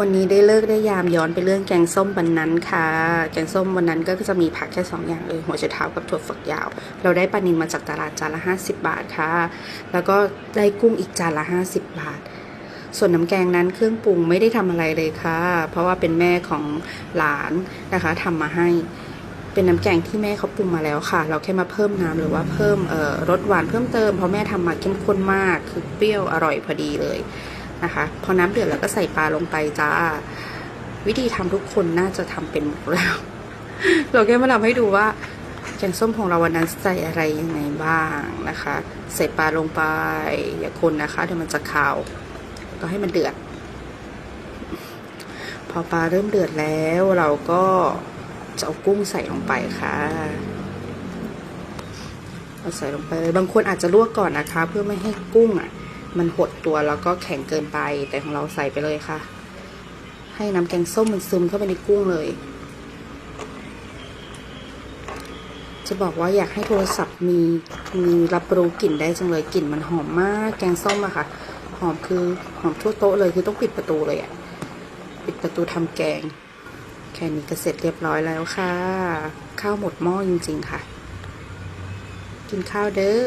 วันนี้ได้เลิกได้ยามย้อนไปเรื่องแกงส้มวันนั้นค่ะ แกงส้มวันนั้นก็จะมีผักแค่สองอย่างเลยหัวไชเท้ากับถั่วฝักยาว เราได้ปลานิลมาจากตลาดจานละ 50 บาทค่ะ แล้วก็ได้กุ้งอีกจานละ 50 บาท ส่วนน้ำแกงนั้นเครื่องปรุงไม่ได้ทำอะไรเลยค่ะ เพราะว่าเป็นแม่ของหลานนะคะทำมาให้ เป็นน้ำแกงที่แม่เขาปรุงมาแล้วค่ะ เราแค่มาเพิ่มน้ำหรือว่าเพิ่มรสหวานเพิ่มเติมเพราะแม่ทำมาเข้มข้นมากคือเปรี้ยวอร่อยพอดีเลย นะคะ พอน้ำเดือดแล้วก็ใส่ปลาลงไปจ้า วิธีทำทุกคนน่าจะทำเป็นหมดแล้ว เราแค่มาทำให้ดูว่าแกงส้มของเราวันนั้นใส่อะไรยังไงบ้างนะคะ ใส่ปลาลงไปอย่าคนนะคะเดี๋ยวมันจะคาว ก็ให้มันเดือด พอปลาเริ่มเดือดแล้วเราก็จะเอากุ้งใส่ลงไปค่ะเอาใส่ลงไป บางคนอาจจะลวกก่อนนะคะ เพื่อไม่ให้กุ้งอะ มันหดตัวแล้วก็แข็งเกินไป แต่ของเราใส่ไปเลยค่ะ ให้น้ำแกงส้มมันซึมเข้าไปในกุ้งเลย จะบอกว่าอยากให้โทรศัพท์มีมีรับรู้กลิ่นได้จังเลยกลิ่นมันหอมมากแกงส้มอะค่ะ หอมคือหอมทั่วโต๊ะเลยคือต้องปิดประตูเลยอะปิดประตูทำแกง แค่นี้ก็เสร็จเรียบร้อยแล้วค่ะ ข้าวหมดหม้อจริงๆค่ะ กินข้าวเด้อ